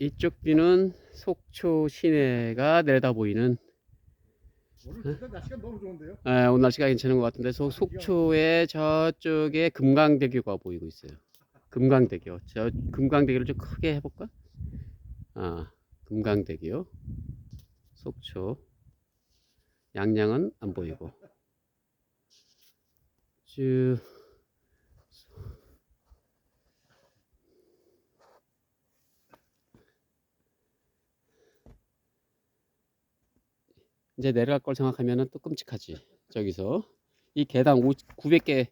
이쪽 뷰는 속초 시내가 내려다 보이는 오늘 날씨가 너무 좋은데요? 아, 오늘 날씨가 괜찮은 것 같은데 소, 속초의 저쪽에 금강대교가 보이고 있어요. 금강대교. 저 금강대교를 좀 크게 해볼까? 아, 금강대교. 속초. 양양은 안 보이고. 쭉. 이제 내려갈 걸 생각하면 또 끔찍하지. 저기서 이 계단 900개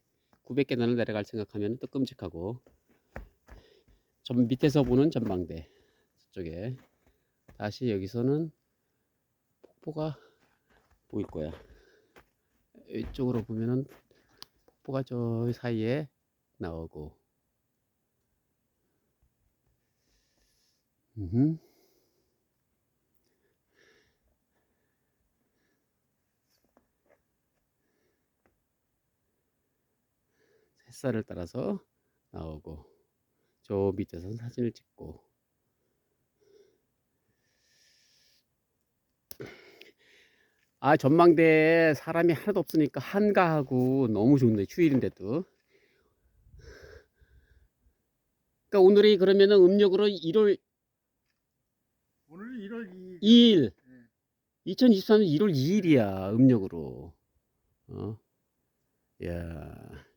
900계단을 내려갈 생각하면 또 끔찍하고 전 밑에서 보는 전망대 저쪽에 다시 여기서는 폭포가 보일 거야. 이쪽으로 보면은 폭포가 저 사이에 나오고. 음. 햇살을 따라서 나오고 저 밑에서 사진을 찍고 아 전망대에 사람이 하나도 없으니까 한가하고 너무 좋네 휴일인데도 그러니까 오늘이 그러면은 음력으로 1월 오늘 1월 2일 2일 네. 2023년 1월 2일이야 음력으로 어? 야.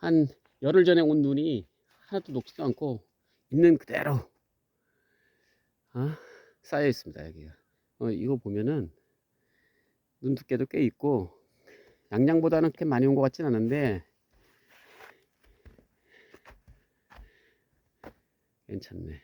한 열흘 전에 온 눈이 하나도 녹지도 않고 있는 그대로 어? 쌓여 있습니다 여기가 어, 이거 보면은 눈 두께도 꽤 있고 양양보다는 그렇게 많이 온 것 같진 않은데 괜찮네